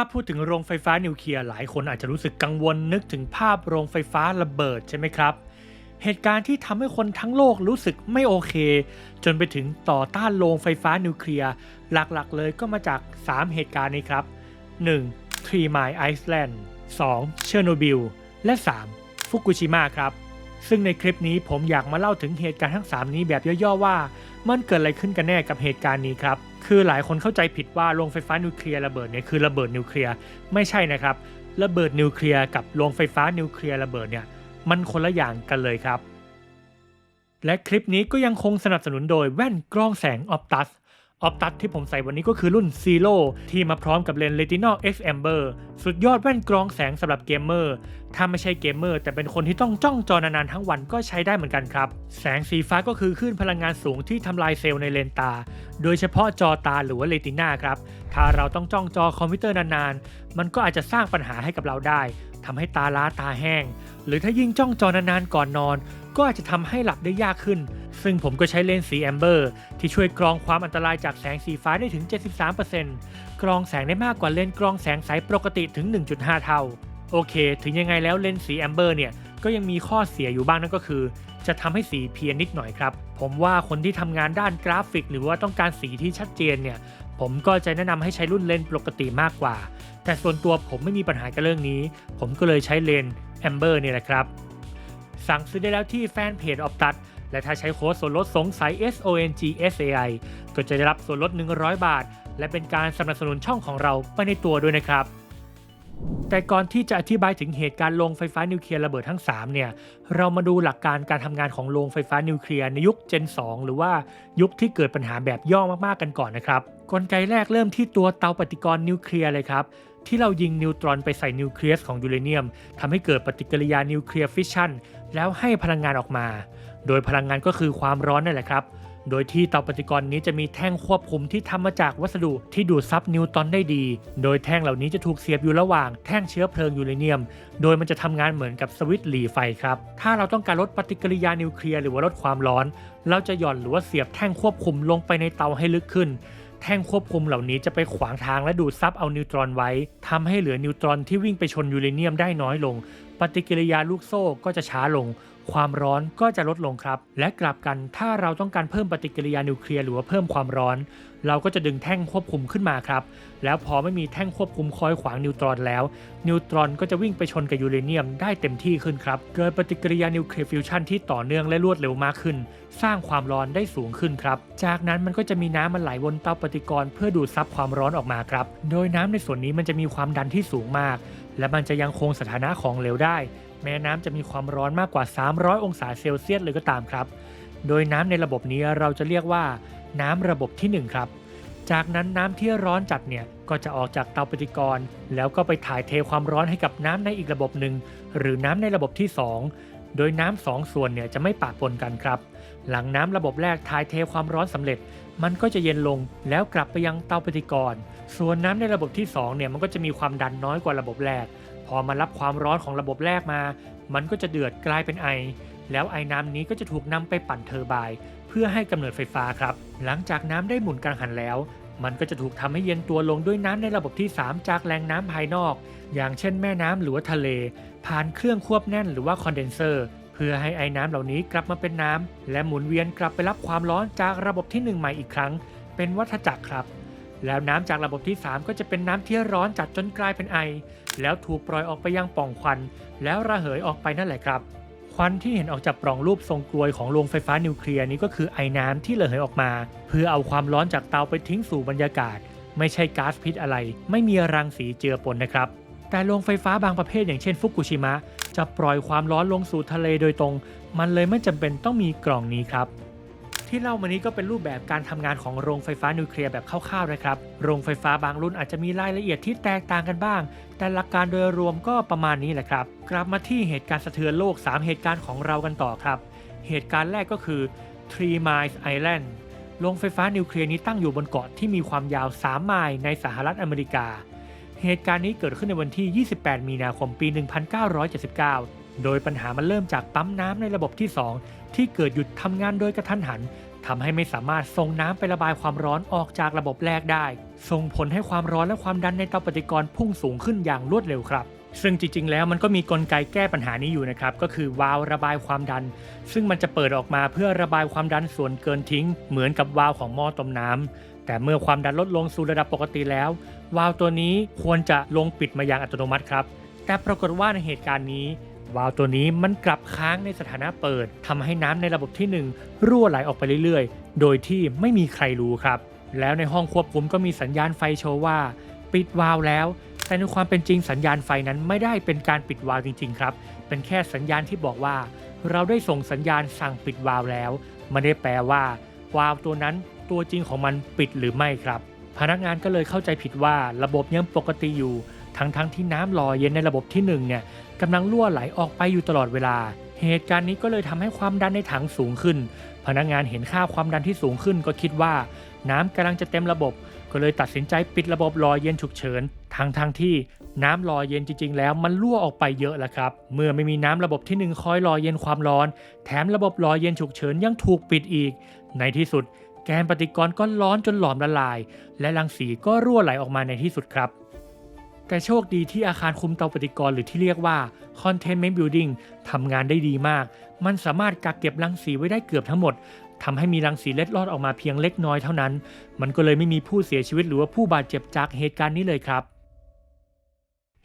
ถ้าพูดถึงโรงไฟฟ้านิวเคลียร์หลายคนอาจจะรู้สึกกังวลนึกถึงภาพโรงไฟฟ้าระเบิดใช่ไหมครับ เหตุการณ์ที่ทำให้คนทั้งโลกรู้สึกไม่โอเค จนไปถึงต่อต้านโรงไฟฟ้านิวเคลียร์หลักๆ เลยก็มาจาก 3 เหตุการณ์นี้ครับ 1. Three Mile Island 2. เชอร์โนบิล และ 3. ฟุกุชิมะครับ ซึ่งในคลิปนี้ผมอยากมาเล่าถึงเหตุการณ์ทั้ง 3 นี้แบบย่อๆว่า มันเกิดอะไรขึ้นกันแน่กับเหตุการณ์นี้ครับ คือหลายคนเข้าใจผิดว่าโรงไฟฟ้านิวเคลียร์ระเบิดเนี่ยคือระเบิดนิวเคลียร์ไม่ใช่นะครับ ระเบิดนิวเคลียร์กับโรงไฟฟ้านิวเคลียร์ระเบิดเนี่ยมันคนละอย่างกันเลยครับ และคลิปนี้ก็ยังคงสนับสนุนโดยแว่นกล้องแสงออปตัส Optus Optus ที่ผมใส่วันนี้ก็คือรุ่น Zero ที่มาพร้อมกับเลนส์ Retinol X Amber สุดยอดแว่นกรองแสงสำหรับเกมเมอร์ ถ้าไม่ใช่เกมเมอร์ แต่เป็นคนที่ต้องจ้องจอนานๆทั้งวันก็ใช้ได้เหมือนกันครับ แสงสีฟ้าก็คือคลื่นพลังงานสูงที่ทำลายเซลล์ในเลนตา โดยเฉพาะจอตาหรือว่าเรติน่าครับ ถ้าเราต้องจ้องจอคอมพิวเตอร์นานๆ มันก็อาจจะสร้างปัญหาให้กับเราได้ทำให้ตาล้าตาแห้ง หรือถ้ายิ่งจ้องจอนานๆก่อนนอน ก็อาจจะทำให้หลับได้ยากขึ้น ซึ่งผมก็ใช้เลนส์สีแอมเบอร์ที่ช่วยกรองความอันตรายจากแสงสีฟ้าได้ถึง 73%กรองแสงได้มากกว่าเลนส์กรองแสงใสปกติถึง 1.5 เท่า โอเค ถึงยังไงแล้วเลนส์สีแอมเบอร์เนี่ยก็ยังมีข้อเสียอยู่บ้างนั่นก็คือ จะทำให้สีเพี้ยนนิดหน่อยครับ ผมว่าคนที่ทำงานด้านกราฟิก หรือว่าต้องการสีที่ชัดเจนเนี่ยผมก็จะแนะนำให้ใช้รุ่นเลนส์ปกติมากกว่า แต่ส่วนตัวผมไม่มีปัญหากับเรื่องนี้ ผมก็เลยใช้เลนส์แอมเบอร์นี่แหละครับ สั่งซื้อได้แล้วที่แฟนเพจออ t ตัด และถ้าใช้โค้ดส่วนลดสงสัย S O N G S A I ก็จะได้รับส่วนลด 100 บาท และเป็นการสนับสนุนช่องของเราไปในตัวด้วยนะครับแต่ก่อนที่จะอธิบายถึงเหตุการณ์โรงไฟฟ้านิวเคลียร์ระเบิดทั้ง 3 เนี่ย เรามาดูหลักการการทำงานของโรงไฟฟ้านิวเคลียร์ในยุค Gen 2 หรือว่ายุคที่เกิดปัญหาแบบย่อมากๆกันก่อนนะครับ กลไกแรกเริ่มที่ตัวเตาปฏิกรณ์นิวเคลียร์เลยครับ ที่เรายิงนิวตรอนไปใส่นิวเคลียสของยูเรเนียมทำให้เกิดปฏิกิริยานิวเคลียร์ฟิชชัน แล้วให้พลังงานออกมา โดยพลังงานก็คือความร้อนนั่นแหละครับ โดยที่เตาปฏิกรณ์นี้จะมีแท่งควบคุมที่ทำมาจากวัสดุที่ดูดซับนิวตรอนได้ดี โดยแท่งเหล่านี้จะถูกเสียบอยู่ระหว่างแท่งเชื้อเพลิงยูเรเนียม โดยมันจะทำงานเหมือนกับสวิตช์หลีไฟครับ ถ้าเราต้องการลดปฏิกิริยานิวเคลียร์หรือว่าลดความร้อน เราจะหย่อนหรือว่าเสียบแท่งควบคุมลงไปในเตาให้ลึกขึ้นแท่งควบคุมเหล่านี้จะไปขวางทางและดูดซับเอานิวตรอนไว้ทำให้เหลือนิวตรอนที่วิ่งไปชนยูเรเนียมได้น้อยลง ปฏิกิริยาลูกโซ่ก็จะช้าลง ความร้อนก็จะลดลงครับ และกลับกันถ้าเราต้องการเพิ่มปฏิกิริยานิวเคลียร์หรือว่าเพิ่มความร้อน เราก็จะดึงแท่งควบคุมขึ้นมาครับ แล้วพอไม่มีแท่งควบคุมคอยขวางนิวตรอนแล้ว นิวตรอนก็จะวิ่งไปชนกับยูเรเนียมได้เต็มที่ขึ้นครับ เกิดปฏิกิริยานิวเคลียร์ฟิวชันที่ต่อเนื่องและรวดเร็วมากขึ้น สร้างความร้อนได้สูงขึ้นครับ จากนั้นมันก็จะมีน้ำมันไหลวนเตาปฏิกรณ์เพื่อดูดซับความร้อนออกมาครับ โดยน้ำในส่วนนี้มันจะมีความดันที่สูงมาก และมันจะยังคงสถานะของเหลวได้ แม้น้ำจะมีความร้อนมากกว่า 300 องศาเซลเซียสเลยก็ตามครับ โดยน้ำในระบบนี้เราจะเรียกว่า น้ำระบบที่ 1 ครับ จากนั้นน้ำที่ร้อนจัดเนี่ยก็จะออกจากเตาปฏิกรณ์แล้วก็ไปถ่ายเทความร้อนให้กับน้ำในอีกระบบหนึ่งหรือน้ำในระบบที่ 2 โดยน้ำสองส่วนเนี่ยจะไม่ปะปนกันครับ หลังน้ำระบบแรกถ่ายเทความร้อนสำเร็จ มันก็จะเย็นลงแล้วกลับไปยังเตาปฏิกรณ์ ส่วนน้ำในระบบที่2เนี่ยมันก็จะมีความดันน้อยกว่าระบบแรก พอมารับความร้อนของระบบแรกมา มันก็จะเดือดกลายเป็นไอ แล้วไอน้ำนี้ก็จะถูกนำไปปั่นเทอร์ไบน์เพื่อให้กำเนิดไฟฟ้าครับ หลังจากน้ำได้หมุนกังหันแล้ว มันก็จะถูกทำให้เย็นตัวลงด้วยน้ำในระบบที่ 3 จากแหล่งน้ำภายนอก อย่างเช่นแม่น้ำหรือว่าทะเล ผ่านเครื่องควบแน่นหรือว่าคอนเดนเซอร์ พื่อให้ไอ้น้ำเหล่านี้กลับมาเป็นน้ำ และหมุนเวียนกลับไปรับความร้อนจากระบบที่ 1 ใหม่อีกครั้ง เป็นวัฏจักรครับ แล้วน้ำจากระบบที่ 3 ก็จะเป็นน้ำที่ร้อนจัดจนกลายเป็นไอ แล้วถูกปล่อยออกไปยังปล่องควัน แล้วระเหยออกไปนั่นแหละครับ ควันที่เห็นออกจากปล่องรูปทรงกลวยของโรงไฟฟ้านิวเคลียร์นี้ก็คือไอ้น้ำที่ระเหยออกมา เพื่อเอาความร้อนจากเตาไปทิ้งสู่บรรยากาศ ไม่ใช่ก๊าซพิษอะไร ไม่มีรังสีเจือปนนะครับแต่โรงไฟฟ้าบางประเภทอย่างเช่นฟุกุชิมะ จะปล่อยความร้อนลงสู่ทะเลโดยตรง มันเลยไม่จำเป็นต้องมีกล่องนี้ครับ ที่เล่ามานี้ก็เป็นรูปแบบการทำงานของโรงไฟฟ้านิวเคลียร์แบบคร่าวๆนะครับ โรงไฟฟ้าบางรุ่นอาจจะมีรายละเอียดที่แตกต่างกันบ้าง แต่หลักการโดยรวมก็ประมาณนี้แหละครับ กลับมาที่เหตุการณ์สะเทือนโลก 3 เหตุการณ์ของเรากันต่อครับ เหตุการณ์แรกก็คือ Three Miles Island โรงไฟฟ้านิวเคลียร์นี้ตั้งอยู่บนเกาะที่มีความยาว 3 ไมล์ในสหรัฐอเมริกา เหตุการณ์นี้เกิดขึ้นในวันที่ 28 มีนาคมปี 1979 โดยปัญหามันเริ่มจากปั๊มน้ำในระบบที่ 2 ที่เกิดหยุดทำงานโดยกระทันหันทำให้ไม่สามารถส่งน้ำไประบายความร้อนออกจากระบบแรกได้ ส่งผลให้ความร้อนและความดันในเตาปฏิกรณ์พุ่งสูงขึ้นอย่างรวดเร็วครับ ซึ่งจริง ๆ แล้วมันก็มีกลไกแก้ปัญหานี้อยู่นะครับ ก็คือวาล์วระบายความดัน ซึ่งมันจะเปิดออกมาเพื่อระบายความดันส่วนเกินทิ้ง เหมือนกับวาล์วของหม้อต้มน้ำ แต่เมื่อความดันลดลงสู่ระดับปกติแล้ว วาล์วตัวนี้ควรจะลงปิดมาอย่างอัตโนมัติครับ แต่ปรากฏว่าในเหตุการณ์นี้ วาล์วตัวนี้มันกลับค้างในสถานะเปิดทำให้น้ำในระบบที่ 1 รั่วไหลออกไปเรื่อยๆ โดยที่ไม่มีใครรู้ครับ แล้วในห้องควบคุมก็มีสัญญาณไฟโชว์ว่า ปิดวาล์วแล้วแต่ในความเป็นจริงสัญญาณไฟนั้นไม่ได้เป็นการปิดวาล์วจริง ๆ ครับ เป็นแค่สัญญาณที่บอกว่า เราได้ส่งสัญญาณสั่งปิดวาล์วแล้วไม่ได้แปลว่าวาล์วตัวนั้น ตัวจริงของมันปิดหรือไม่ครับ พนักงานก็เลยเข้าใจผิดว่าระบบยังปกติอยู่ ทั้งๆทที่น้ำหล่อเย็นในระบบที่หนึ่งเนี่ยกำลังรั่วไหลออกไปอยู่ตลอดเวลา เหตุการณ์นี้ก็เลยทำให้ความดันในถังสูงขึ้น พนักงานเห็นค่าความดันที่สูงขึ้น ก็คิดว่า น้ำกำลังจะเต็มระบบ ก็เลยตัดสินใจปิดระบบหล่อเย็นฉุกเฉินทั้งทงๆที่น้ำหล่อเย็นจริง ๆ แล้วมันรั่วออกไปเยอะแล้วครับ เมื่อไม่มีน้ำระบบที่หนึ่งคอยหล่อเย็นความร้อน แถมระบบหล่อเย็นฉุกเฉินยังถูกปิดอีก ในที่สุด แกนปฏิกรณ์ก็ร้อนจนหลอมละลาย และรังสีก็รั่วไหลออกมาในที่สุดครับ แต่โชคดีที่อาคารคุมเตาปฏิกรณ์หรือที่เรียกว่า Containment Building ทำงานได้ดีมาก มันสามารถกักเก็บรังสีไว้ได้เกือบทั้งหมดทำให้มีรังสีเล็ดลอดออกมาเพียงเล็กน้อยเท่านั้น มันก็เลยไม่มีผู้เสียชีวิตหรือว่าผู้บาดเจ็บจากเหตุการณ์นี้เลยครับ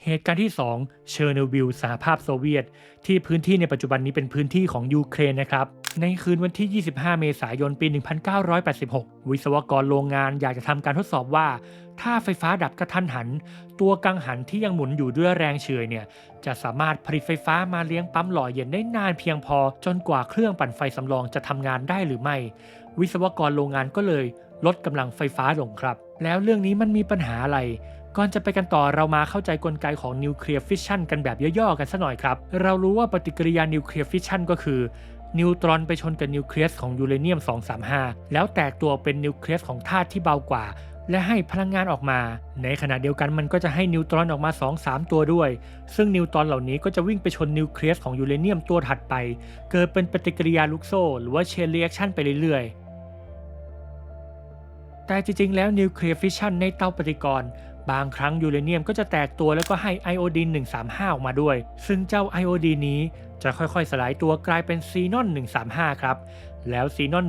เหตุการณ์ที่ 2 เชอร์โนบิลสหภาพโซเวียต ที่พื้นที่ในปัจจุบันนี้เป็นพื้นที่ของยูเครนนะครับ ในคืนวันที่ 25 เมษายน ปี 1986 วิศวกรโรงงานอยากจะทำการทดสอบว่า ถ้าไฟฟ้าดับกระทันหัน ตัวกังหันที่ยังหมุนอยู่ด้วยแรงเฉยเนี่ย จะสามารถผลิตไฟฟ้ามาเลี้ยงปั๊มหล่อเย็นได้นานเพียงพอ จนกว่าเครื่องปั่นไฟสำรองจะทำงานได้หรือไม่ วิศวกรโรงงานก็เลย ลดกำลังไฟฟ้าลงครับ แล้วเรื่องนี้มันมีปัญหาอะไรก่อนจะไปกันต่อเรามาเข้าใจกลไกของนิวเคลียร์ฟิชชันกันแบบย่อๆกันสัหน่อยครับ เรารู้ว่าปฏิกิริยานิวเคลียร์ฟิชชันก็คือ นิวตรอนไปชนกับนิวเคลียสของยูเรเนียม 235 แล้วแตกตัวเป็นนิวเคลียสของธาตุที่เบากว่า และให้พลังงานออกมา ในขณะเดียวกันมันก็จะให้นิวตรอนออกมา 2-3 ตัวด้วย ซึ่งนิวตรอนเหล่านี้ก็จะวิ่งไปชนนิวเคลียสของยูเรเนียมตัวถัดไป เกิดเป็นปฏิกิริยาลูกโซ่ หรือว่าเชนเรีแอคชั่นไปเรื่อยๆ แต่จริงๆ แล้วนิวเคลียร์ฟิชชันในเตาปฏิกรณ์ บางครั้งยูเรเนียมก็จะแตกตัวแล้วก็ให้ไอโอดีน 135 ออกมาด้วย ซึ่งเจ้าไอโอดีนนี้จะค่อยๆ สลายตัวกลายเป็นซีนอน 135 ครับ แล้วซีนอน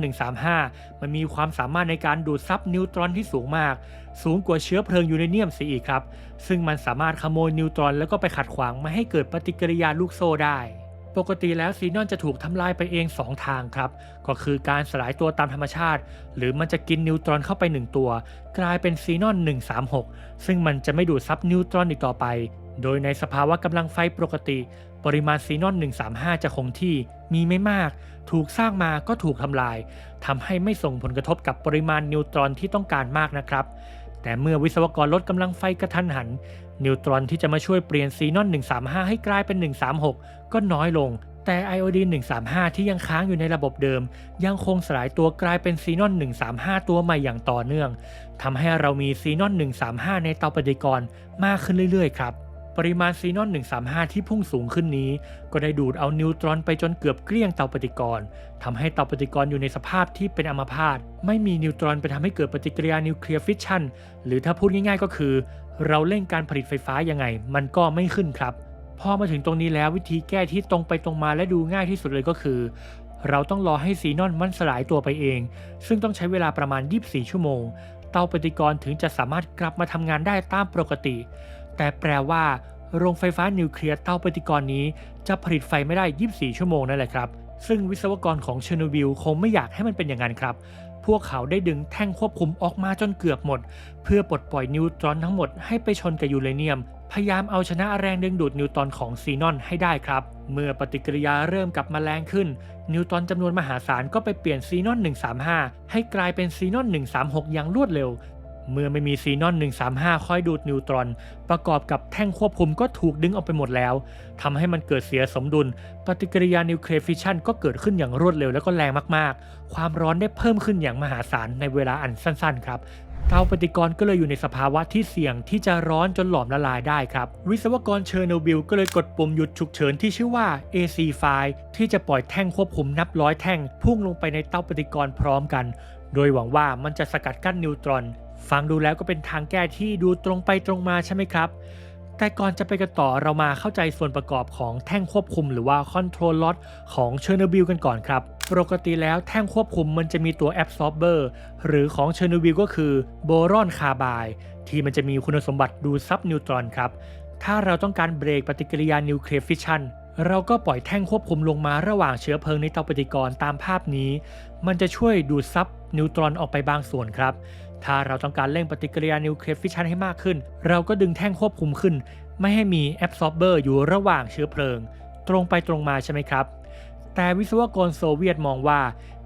135 มันมีความสามารถในการดูดซับนิวตรอนที่สูงมาก สูงกว่าเชื้อเพลิงยูเรเนียมเสียอีกครับ ซึ่งมันสามารถขโมยนิวตรอนแล้วก็ไปขัดขวางไม่ให้เกิดปฏิกิริยาลูกโซ่ได้ ปกติแล้วซีนอนจะถูกทำลายไปเอง 2 ทางครับ ก็คือการสลายตัวตามธรรมชาติ หรือมันจะกินนิวตรอนเข้าไป 1 ตัว กลายเป็นซีนอน 136 ซึ่งมันจะไม่ดูดซับนิวตรอนอีกต่อไป โดยในสภาวะกำลังไฟปกติ ปริมาณซีนอน 135 จะคงที่ มีไม่มาก ถูกสร้างมาก็ถูกทำลายทำให้ไม่ส่งผลกระทบกับปริมาณนิวตรอนที่ต้องการมากนะครับแต่เมื่อวิศวกรลดกำลังไฟกระทันหัน นิวตรอนที่จะมาช่วยเปลี่ยนซีนอน 135 ให้กลายเป็น 136 ก็น้อยลง แต่ไอโอดีน 135 ที่ยังค้างอยู่ในระบบเดิม ยังคงสลายตัวกลายเป็นซีนอน 135 ตัวใหม่อย่างต่อเนื่องทำให้เรามีซีนอน 135 ในเตาปฏิกรณ์มากขึ้นเรื่อยๆครับปริมาณซีนอน 135 ที่พุ่งสูงขึ้นนี้ ก็ได้ดูดเอานิวตรอนไปจนเกือบเกลี้ยงเตาปฏิกรณ์ทำให้เตาปฏิกรณ์อยู่ในสภาพที่เป็นอัมพาตไม่มีนิวตรอนไปทำให้เกิดปฏิกิริยานิวเคลียร์ฟิชชันหรือถ้าพูดง่ายๆก็คือ เราเร่งการผลิตไฟฟ้ายังไง มันก็ไม่ขึ้นครับ พอมาถึงตรงนี้แล้ววิธีแก้ที่ตรงไปตรงมาและดูง่ายที่สุดเลยก็คือ เราต้องรอให้ซีนอนมันสลายตัวไปเอง ซึ่งต้องใช้เวลาประมาณ 24 ชั่วโมง เตาปฏิกรณ์ถึงจะสามารถกลับมาทำงานได้ตามปกติ แต่แปลว่า โรงไฟฟ้านิวเคลียร์เตาปฏิกรณ์นี้ จะผลิตไฟไม่ได้ 24 ชั่วโมงนั่นแหละครับซึ่งวิศวกรของเชอร์โนบิลคงไม่อยากให้มันเป็นอย่างนั้นครับ พวกเขาได้ดึงแท่งควบคุมออกมาจนเกือบหมด เพื่อปลดปล่อยนิวตรอนทั้งหมดให้ไปชนกับยูเรเนียม พยายามเอาชนะแรงดึงดูดนิวตรอนของซีนอนให้ได้ครับ เมื่อปฏิกิริยาเริ่มกลับมาแรงขึ้น นิวตรอนจำนวนมหาศาลก็ไปเปลี่ยนซีนอน 135 ให้กลายเป็นซีนอน 136 อย่างรวดเร็ว เมื่อไม่มีซีนอน 135คอยดูดนิวตรอน ประกอบกับแท่งควบคุมก็ถูกดึงออกไปหมดแล้วทำให้มันเกิดเสียสมดุล ปฏิกิริยานิวเคลียร์ฟิชชันก็เกิดขึ้นอย่างรวดเร็วและก็แรงมากๆ ความร้อนได้เพิ่มขึ้นอย่างมหาศาลในเวลาอันสั้น ๆ ครับเตาปฏิกรณ์ก็เลยอยู่ในสภาวะที่เสี่ยงที่จะร้อนจนหลอมละลายได้ครับ วิศวกรเชอร์โนบิลก็เลยกดปุ่มหยุดฉุกเฉินที่ชื่อว่า AC ไฟที่จะปล่อยแท่งควบคุมนับร้อยแท่ง พุ่งลงไปในเตาปฏิกรณ์พร้อมกัน โดยหวังว่ามันจะสกัดกั้นนิวตรอน ฟังดูแล้วก็เป็นทางแก้ที่ดูตรงไปตรงมาใช่ไหมครับ แต่ก่อนจะไปกันต่อเรามาเข้าใจส่วนประกอบของแท่งควบคุมหรือว่า Control Lot ของเชอร์โนบิลกันก่อนครับ ปกติแล้วแท่งควบคุมมันจะมีตัว Absorber หรือของเชอร์โนบิลก็คือโบรอนคาร์บายที่มันจะมีคุณสมบัติดูซับนิวตรอนครับ ถ้าเราต้องการเบรกปฏิกิริยานิวเคลียร์ฟิชชันเราก็ปล่อยแท่งควบคุมลงมาระหว่างเชื้อเพลิงในเตาปฏิกรณ์ตามภาพนี้ มันจะช่วยดูดซับนิวตรอนออกไปบางส่วนครับ ถ้าเราต้องการเร่งปฏิกิริยานิวเคลียร์ฟิชชันให้มากขึ้น เราก็ดึงแท่งควบคุมขึ้น ไม่ให้มีแอบซอร์เบอร์อยู่ระหว่างเชื้อเพลิง ตรงไปตรงมาใช่ไหมครับ แต่วิศวกรโซเวียตมองว่า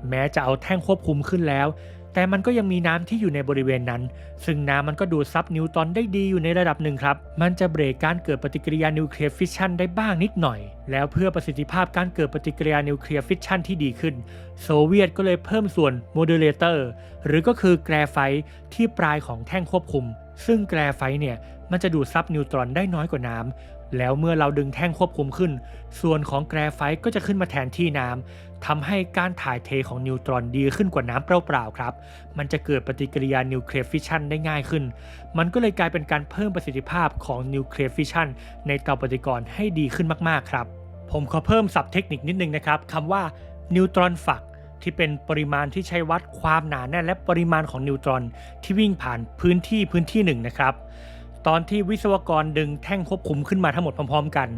แม้จะเอาแท่งควบคุมขึ้นแล้ว แต่มันก็ยังมีน้ำที่อยู่ในบริเวณนั้น ซึ่งน้ำมันก็ดูดซับนิวตรอนได้ดีอยู่ในระดับหนึ่งครับ มันจะเบรกการเกิดปฏิกิริยานิวเคลียร์ฟิชชันได้บ้างนิดหน่อย แล้วเพื่อประสิทธิภาพการเกิดปฏิกิริยานิวเคลียร์ฟิชชันที่ดีขึ้น โซเวียตก็เลยเพิ่มส่วนโมเดเลเตอร์หรือก็คือแกรไฟต์ที่ปลายของแท่งควบคุม ซึ่งแกรไฟต์เนี่ยมันจะดูดซับนิวตรอนได้น้อยกว่าน้ำ แล้วเมื่อเราดึงแท่งควบคุมขึ้น ส่วนของแกรไฟต์ก็จะขึ้นมาแทนที่น้ำทำให้การถ่ายเทของนิวตรอนดีขึ้นกว่าน้ำเปล่าๆครับ มันจะเกิดปฏิกิริยานิวเคลียร์ฟิชชันได้ง่ายขึ้น มันก็เลยกลายเป็นการเพิ่มประสิทธิภาพของนิวเคลียร์ฟิชชันในเตาปฏิกรณ์ให้ดีขึ้นมากๆครับ ผมขอเพิ่มศัพท์เทคนิคนิดนึงนะครับคำว่านิวตรอนฝักที่เป็นปริมาณที่ใช้วัดความหนาแน่นและปริมาณของนิวตรอนที่วิ่งผ่านพื้นที่พื้นที่หนึ่งนะครับ ตอนที่วิศวกรดึงแท่งควบคุมขึ้นมาทั้งหมดพร้อม ๆ กัน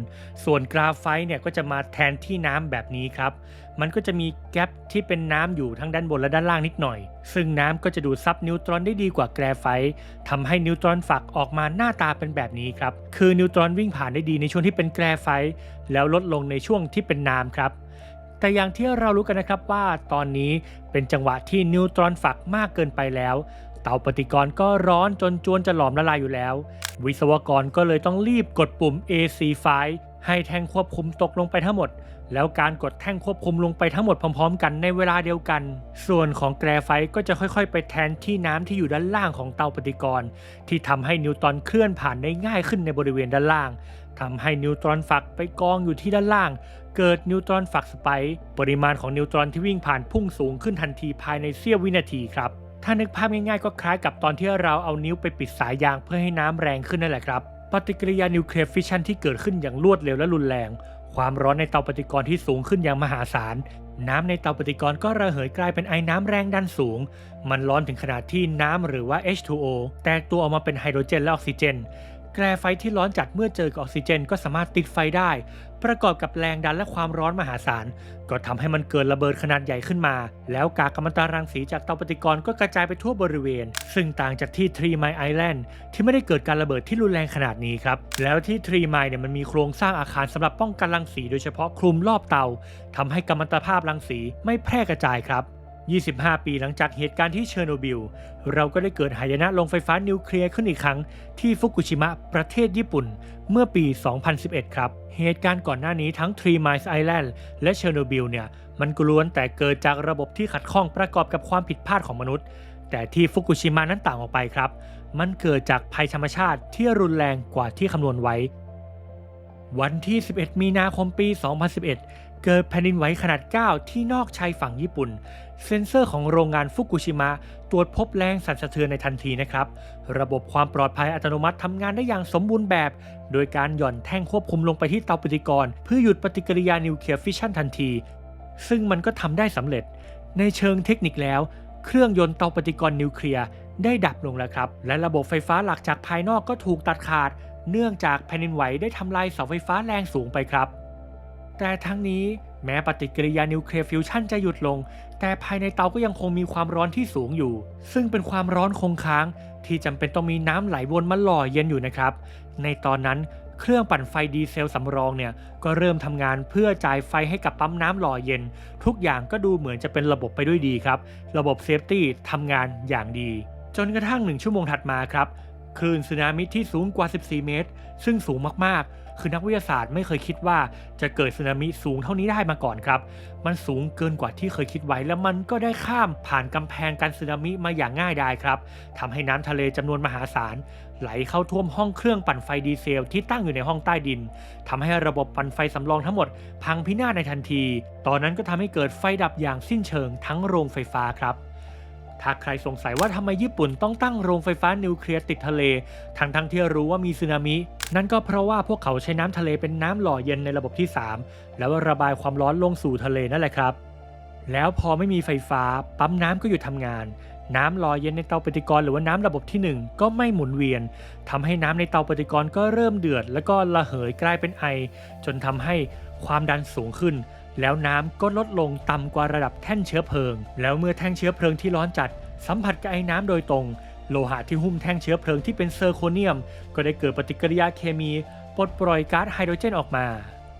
ส่วนกราไฟต์เนี่ยก็จะมาแทนที่น้ำแบบนี้ครับ มันก็จะมีแกลบที่เป็นน้ำอยู่ทั้งด้านบนและด้านล่างนิดหน่อย ซึ่งน้ำก็จะดูดซับนิวตรอนได้ดีกว่าแกรไฟต์ทำให้นิวตรอนฝักออกมาหน้าตาเป็นแบบนี้ครับ คือนิวตรอนวิ่งผ่านได้ดีในช่วงที่เป็นแกรไฟต์แล้วลดลงในช่วงที่เป็นน้ำครับแต่อย่างที่เรารู้กันนะครับว่าตอนนี้เป็นจังหวะที่นิวตรอนฝักมากเกินไปแล้ว เตาปฏิกรณ์ก็ร้อนจนจวนจะหลอมละลายอยู่แล้ว วิศวกรก็เลยต้องรีบกดปุ่ม AC ไฟให้แท่งควบคุมตกลงไปทั้งหมด แล้วการกดแท่งควบคุมลงไปทั้งหมดพร้อม ๆ กันในเวลาเดียวกัน ส่วนของแกรไฟก็จะค่อยๆ ไปแทนที่น้ำที่อยู่ด้านล่างของเตาปฏิกรณ์ที่ทำให้นิวตรอนเคลื่อนผ่านได้ง่ายขึ้นในบริเวณด้านล่างทำให้นิวตรอนฝักไปกองอยู่ที่ด้านล่าง เกิดนิวตรอนฝักสไปค์ปริมาณของนิวตรอนที่วิ่งผ่านพุ่งสูงขึ้นทันทีภายในเสี้ยววินาทีครับ ถ้านึกภาพง่ายๆก็คล้ายกับตอนที่เราเอานิ้วไปปิดสายยางเพื่อให้น้ำแรงขึ้นนั่นแหละครับปฏิกิริยานิวเคลียร์ฟิชชันที่เกิดขึ้นอย่างรวดเร็วและรุนแรง ความร้อนในเตาปฏิกรณ์ที่สูงขึ้นอย่างมหาศาล น้ำในเตาปฏิกรณ์ก็ระเหยกลายเป็นไอน้ำแรงดันสูง มันร้อนถึงขนาดที่น้ำหรือว่า H2O แตกตัวออกมาเป็นไฮโดรเจนและออกซิเจน แกรไฟที่ร้อนจัดเมื่อเจอกับออกซิเจน ก็สามารถติดไฟได้ ประกอบกับแรงดันและความร้อนมหาศาล ก็ทำให้มันเกิดระเบิดขนาดใหญ่ขึ้นมา แล้วกากกัมมันตรังสีจากเตาปฏิกรณ์ก็กระจายไปทั่วบริเวณ ซึ่งต่างจากที่ทรีไมล์ไอแลนด์ที่ไม่ได้เกิดการระเบิดที่รุนแรงขนาดนี้ครับ แล้วที่ทรีไมล์เนี่ยมันมีโครงสร้างอาคารสำหรับป้องกันรังสี โดยเฉพาะคลุมรอบเตาทำให้กัมมันตภาพรังสีไม่แพร่กระจายครับ 25 ปีหลังจากเหตุการณ์ที่เชอร์โนบิล เราก็ได้เกิดหายนะโรงไฟฟ้านิวเคลียร์ขึ้นอีกครั้ง ที่ฟุกุชิมะประเทศญี่ปุ่น เมื่อปี 2011 ครับ เหตุการณ์ก่อนหน้านี้ทั้ง Three Mile Island และเชอร์โนบิลเนี่ย มันกล้วนแต่เกิดจากระบบที่ขัดข้องประกอบกับความผิดพลาดของมนุษย์ แต่ที่ฟุกุชิมะนั้นต่างออกไปครับ มันเกิดจากภัยธรรมชาติที่รุนแรงกว่าที่คำนวณไว้ วันที่ 11 มีนาคมปี 2011 เกิดแผ่นดินไหวขนาด 9 ที่นอกชายฝั่งญี่ปุ่น เซ็นเซอร์ของโรงงานฟุกุชิมะตรวจพบแรงสั่นสะเทือนในทันทีนะครับ ระบบความปลอดภัยอัตโนมัติทำงานได้อย่างสมบูรณ์แบบ โดยการหย่อนแท่งควบคุมลงไปที่เตาปฏิกรณ์เพื่อหยุดปฏิกิริยานิวเคลียร์ฟิชชันทันที ซึ่งมันก็ทำได้สำเร็จ ในเชิงเทคนิคแล้ว เครื่องยนต์เตาปฏิกรณ์นิวเคลียร์ได้ดับลงแล้วครับ และระบบไฟฟ้าหลักจากภายนอกก็ถูกตัดขาด เนื่องจากแผ่นดินไหวได้ทำลายเสาไฟฟ้าแรงสูงไปครับ แต่ทั้งนี้แม้ปฏิกิริยานิวเคลียร์ฟิวชันจะหยุดลง แต่ภายในเตาก็ยังคงมีความร้อนที่สูงอยู่ ซึ่งเป็นความร้อนคงค้าง ที่จำเป็นต้องมีน้ำไหลวนมาหล่อเย็นอยู่นะครับ ในตอนนั้นเครื่องปั่นไฟดีเซลสำรองเนี่ยก็เริ่มทำงานเพื่อจ่ายไฟให้กับปั๊มน้ำหล่อเย็น ทุกอย่างก็ดูเหมือนจะเป็นระบบไปด้วยดีครับ ระบบเซฟตี้ทำงานอย่างดี จนกระทั่งหนึ่งชั่วโมงถัดมาครับคลื่นสึนามิที่สูงกว่า 14 เมตร ซึ่งสูงมากๆ คือนักวิทยาศาสตร์ไม่เคยคิดว่าจะเกิดสึนามิสูงเท่านี้ได้มาก่อนครับ มันสูงเกินกว่าที่เคยคิดไว้ แล้วมันก็ได้ข้ามผ่านกำแพงกันสึนามิมาอย่างง่ายดายครับทำให้น้ำทะเลจำนวนมหาศาลไหลเข้าท่วมห้องเครื่องปั่นไฟดีเซลที่ตั้งอยู่ในห้องใต้ดินทำให้ระบบปั่นไฟสำรองทั้งหมด พังพินาศในทันที ตอนนั้นก็ทำให้เกิดไฟดับอย่างสิ้นเชิงทั้งโรงไฟฟ้าครับ ถ้าใครสงสัยว่าทำไมญี่ปุ่นต้องตั้งโรงไฟฟ้านิวเคลียร์ติดทะเล ทั้งทั้งที่รู้ว่ามีสึนามิ นั่นก็เพราะว่าพวกเขาใช้น้ำทะเลเป็นน้ำหล่อเย็นในระบบที่ 3 แล้วระบายความร้อนลงสู่ทะเลนั่นแหละครับ แล้วพอไม่มีไฟฟ้า ปั๊มน้ำก็หยุดทำงาน น้ำหล่อเย็นในเตาปฏิกรณ์หรือว่าน้ำระบบที่ 1 ก็ไม่หมุนเวียนทำให้น้ำในเตาปฏิกรณ์ก็เริ่มเดือด แล้วก็ระเหยกลายเป็นไอ จนทำให้ความดันสูงขึ้น แล้วน้ำก็ลดลงต่ำกว่าระดับแท่นเชื้อเพลิง แล้วเมื่อแท่งเชื้อเพลิงที่ร้อนจัด สัมผัสกับไอ้น้ำโดยตรง โลหะที่หุ้มแท่งเชื้อเพลิงที่เป็นเซอร์โคเนียม ก็ได้เกิดปฏิกิริยาเคมีปลดปล่อยก๊าซไฮโดรเจนออกมา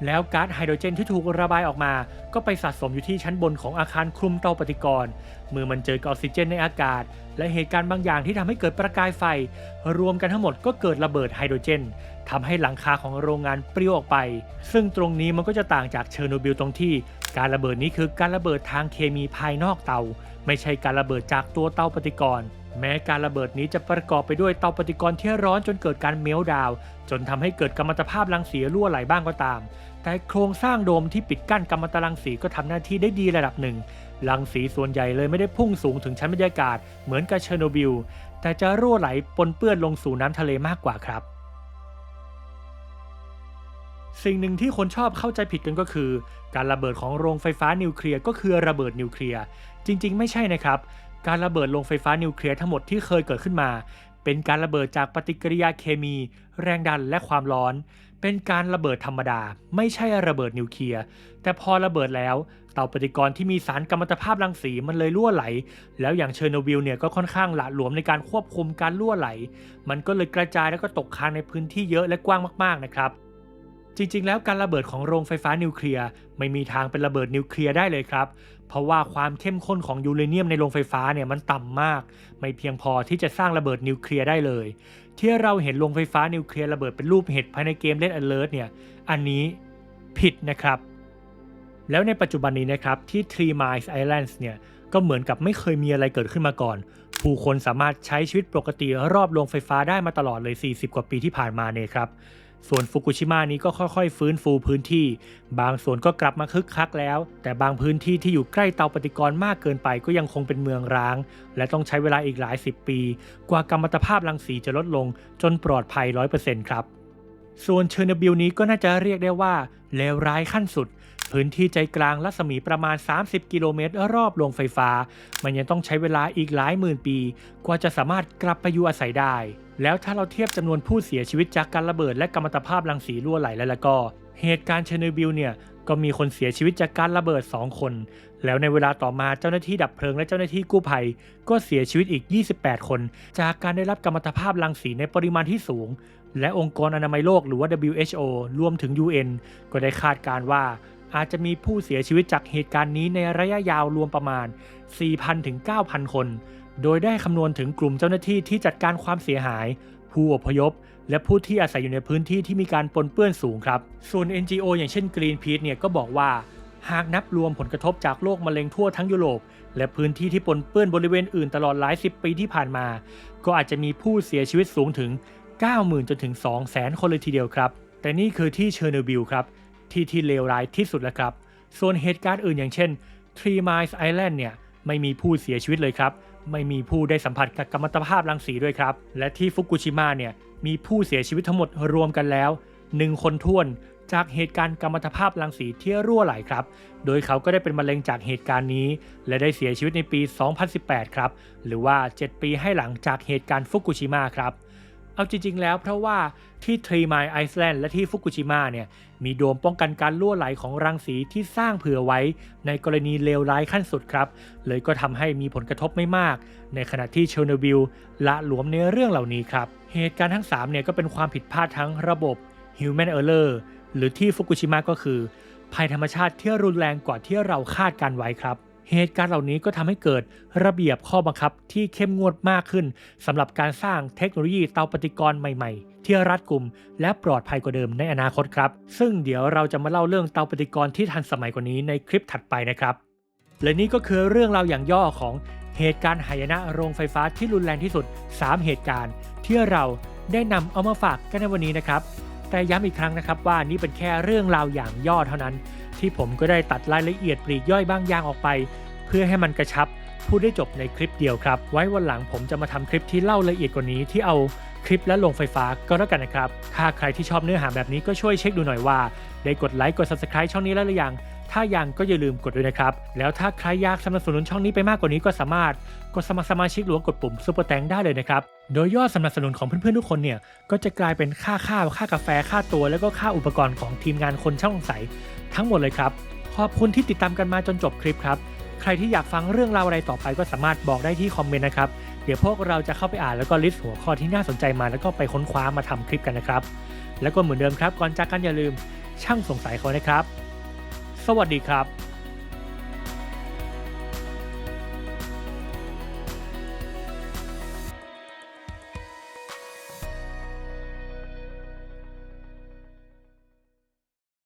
แล้วก๊าซไฮโดรเจนที่ถูกระบายออกมา ก็ไปสะสมอยู่ที่ชั้นบนของอาคารคลุมเตาปฏิกรณ์เมื่อมันเจอกับออกซิเจนในอากาศ และเหตุการณ์บางอย่างที่ทำให้เกิดประกายไฟ รวมกันทั้งหมดก็เกิดระเบิดไฮโดรเจนทำให้หลังคาของโรงงานปลิวออกไป ซึ่งตรงนี้มันก็จะต่างจากเชอร์โนบิลตรงที่ การระเบิดนี้คือการระเบิดทางเคมีภายนอกเตา ไม่ใช่การระเบิดจากตัวเตาปฏิกรณ์ แม้การระเบิดนี้จะประกอบไปด้วยเตาปฏิกรณ์ที่ร้อนจนเกิดการเมลดาว จนทำให้เกิดกัมมันตภาพรังสีรั่วไหลบ้างก็ตาม แต่โครงสร้างโดมที่ปิดกั้นกัมมันตรังสีก็ทำหน้าที่ได้ดีระดับหนึ่ง รังสีส่วนใหญ่เลยไม่ได้พุ่งสูงถึงชั้นบรรยากาศเหมือนกับเชอร์โนบิล แต่จะรั่วไหลปนเปื้อนลงสู่น้ำทะเลมากกว่าครับ สิ่งหนึ่งที่คนชอบเข้าใจผิดกันก็คือ การระเบิดของโรงไฟฟ้านิวเคลียร์ก็คือระเบิดนิวเคลียร์จริง ๆ ไม่ใช่นะครับ การระเบิดโรงไฟฟ้านิวเคลียร์ทั้งหมดที่เคยเกิดขึ้นมา เป็นการระเบิดจากปฏิกิริยาเคมี แรงดันและความร้อน เป็นการระเบิดธรรมดา ไม่ใช่ระเบิดนิวเคลียร์ แต่พอระเบิดแล้ว เตาปฏิกรณ์ที่มีสารกัมมันตภาพรังสีมันเลยรั่วไหล แล้วอย่างเชอร์โนบิลเนี่ยก็ค่อนข้างหละหลวมในการควบคุมการรั่วไหล มันก็เลยกระจายแล้วก็ตกค้างในพื้นที่เยอะและกว้างมากๆนะครับจริงๆ แล้วการระเบิดของโรงไฟฟ้านิวเคลียร์ไม่มีทางเป็นระเบิดนิวเคลียร์ได้เลยครับ เพราะว่าความเข้มข้นของยูเรเนียมในโรงไฟฟ้าเนี่ยมันต่ำมาก ไม่เพียงพอที่จะสร้างระเบิดนิวเคลียร์ได้เลย ที่เราเห็นโรงไฟฟ้านิวเคลียร์ระเบิดเป็นรูปเห็ดภายในเกม Red Alert เนี่ยอันนี้ผิดนะครับ แล้วในปัจจุบันนี้นะครับที่ Three Miles Islands เนี่ยก็เหมือนกับไม่เคยมีอะไรเกิดขึ้นมาก่อน ผู้คนสามารถใช้ชีวิตปกติรอบโรงไฟฟ้าได้มาตลอดเลย 40 กว่าปีที่ผ่านมาเนี่ยครับ ส่วนฟุกุชิมะนี้ก็ค่อยๆ ฟื้นฟูพื้นที่ บางส่วนก็กลับมาคึกคักแล้ว แต่บางพื้นที่ที่อยู่ใกล้เตาปฏิกรณ์มากเกินไปก็ยังคงเป็นเมืองร้าง และต้องใช้เวลาอีกหลายสิบปี กว่ากัมมันตภาพรังสีจะลดลงจนปลอดภัย 100%ครับ ส่วนเชอร์โนบิลนี้ก็น่าจะเรียกได้ว่าเลวร้ายขั้นสุด พื้นที่ใจกลางรัศมีประมาณ 30 กิโลเมตร รอบโรงไฟฟ้า มันยังต้องใช้เวลาอีกหลายหมื่นปี กว่าจะสามารถกลับไปอยู่อาศัยได้ แล้วถ้าเราเทียบจำนวนผู้เสียชีวิตจากการระเบิดและกัมมันตภาพรังสีรั่วไหลแล้วล้วก็ เหตุการณ์เชอร์โนบิลเนี่ยก็มีคนเสียชีวิตจากการระเบิด 2 คน แล้วในเวลาต่อมาเจ้าหน้าที่ดับเพลิงและเจ้าหน้าที่กู้ภัย ก็เสียชีวิตอีก 28 คน จากการได้รับกัมมันตภาพรังสีในปริมาณที่สูง และองค์กรอนามัยโลกหรือว่า WHO รวมถึง UN ก็ได้คาดการว่าอาจจะมีผู้เสียชีวิตจากเหตุการณ์นี้ในระยะยาวรวมประมาณ 4,000 ถึง 9,000 คน โดยได้คำนวณถึงกลุ่มเจ้าหน้าที่ที่จัดการความเสียหาย ผู้อพยพ และผู้ที่อาศัยอยู่ในพื้นที่ที่มีการปนเปื้อนสูงครับ ส่วน NGO อย่างเช่น Greenpeace เนี่ยก็บอกว่า หากนับรวมผลกระทบจากโรคมะเร็งทั่วทั้งยุโรป และพื้นที่ที่ปนเปื้อนบริเวณอื่นตลอดหลายสิบปีที่ผ่านมา ก็อาจจะมีผู้เสียชีวิตสูงถึง 90,000 จนถึง 200,000 คนเลยทีเดียวครับ แต่นี่คือที่เชอร์โนบิลครับ ที่ที่เลวร้ายที่สุดแล้วครับ ส่วนเหตุการณ์อื่นอย่างเช่น Three Miles Island เนี่ยไม่มีผู้เสียชีวิตเลยครับ ไม่มีผู้ได้สัมผัสกับกัมมันตภาพรังสีด้วยครับ และที่ฟุกุชิมะเนี่ยมีผู้เสียชีวิตทั้งหมดรวมกันแล้ว 1 คนท้วนจากเหตุการณ์กัมมันตภาพรังสีที่รั่วไหลครับ โดยเขาก็ได้เป็นมะเร็งจากเหตุการณ์นี้ และได้เสียชีวิตในปี 2018 ครับ หรือว่า 7 ปีให้หลังจากเหตุการณ์ฟุกุชิมะครับ เอาจริง ๆ แล้วเพราะว่าที่ทรีไมล์ไอซ์แลนด์และที่ฟุกุชิมะเนี่ยมีโดมป้องกันการรั่วไหลของรังสีที่สร้างเผื่อไว้ ในกรณีเลวร้ายขั้นสุดครับ เลยก็ทำให้มีผลกระทบไม่มาก ในขณะที่เชอร์โนบิลละหลวมในเรื่องเหล่านี้ครับ เหตุการณ์ทั้ง3เนี่ยก็เป็นความผิดพลาดทั้งระบบ Human Error หรือที่ฟุกุชิมะก็คือ ภัยธรรมชาติที่รุนแรงกว่าที่เราคาดการไว้ครับ เหตุการณ์เหล่านี้ก็ทำให้เกิดระเบียบข้อบังคับที่เข้มงวดมากขึ้นสำหรับการสร้างเทคโนโลยีเตาปฏิกรณ์ใหม่ๆ ที่รัดกุมและปลอดภัยกว่าเดิมในอนาคตครับ ซึ่งเดี๋ยวเราจะมาเล่าเรื่องเตาปฏิกรณ์ที่ทันสมัยกว่านี้ในคลิปถัดไปนะครับ และนี่ก็คือเรื่องราวอย่างย่อของเหตุการณ์หายนะโรงไฟฟ้าที่รุนแรงที่สุด 3 เหตุการณ์ ที่เราได้นำเอามาฝากกันในวันนี้นะครับ แต่ย้ำอีกครั้งนะครับว่านี่เป็นแค่เรื่องราวอย่างย่อเท่านั้น ที่ผมก็ได้ตัดรายละเอียดปลีกย่อยบางอย่างออกไป เพื่อให้มันกระชับพูดได้จบในคลิปเดียวครับ ไว้วันหลังผมจะมาทำคลิปที่เล่าละเอียดกว่านี้ที่เอาคลิปและลงไฟฟ้าก็แล้วกันนะครับ ถ้าใครที่ชอบเนื้อหาแบบนี้ก็ช่วยเช็คดูหน่อยว่า ได้กดไลค์กด subscribe ช่องนี้แล้วหรือยัง ถ้ายังก็อย่าลืมกดด้วยนะครับ แล้วถ้าใครอยากสนับสนุนช่องนี้ไปมากกว่านี้ก็สามารถกดสมัครสมาชิกหรือว่ากดปุ่มซุปเปอร์แตงได้เลยนะครับ โดยยอดสนับสนุนของเพื่อนๆทุกคนเนี่ยก็จะกลายเป็นค่าข้าวค่ากาแฟค่าตัว แล้วก็ค่าอุปกรณ์ของทีมงานคนช่างใส ทั้งหมดเลยครับ ขอบคุณที่ติดตามกันมาจนจบคลิปครับ ใครที่อยากฟังเรื่องราวอะไรต่อไปก็สามารถบอกได้ที่คอมเมนต์นะครับ เดี๋ยวพวกเราจะเข้าไปอ่านแล้วก็ลิสต์หัวข้อที่น่าสนใจมาแล้วก็ไปค้นคว้ามาทำคลิปกันนะครับ แล้วก็เหมือนเดิมครับ ก่อนจากกันอย่าลืมช่างสงสัยเขานะครับ สวัสดีครับ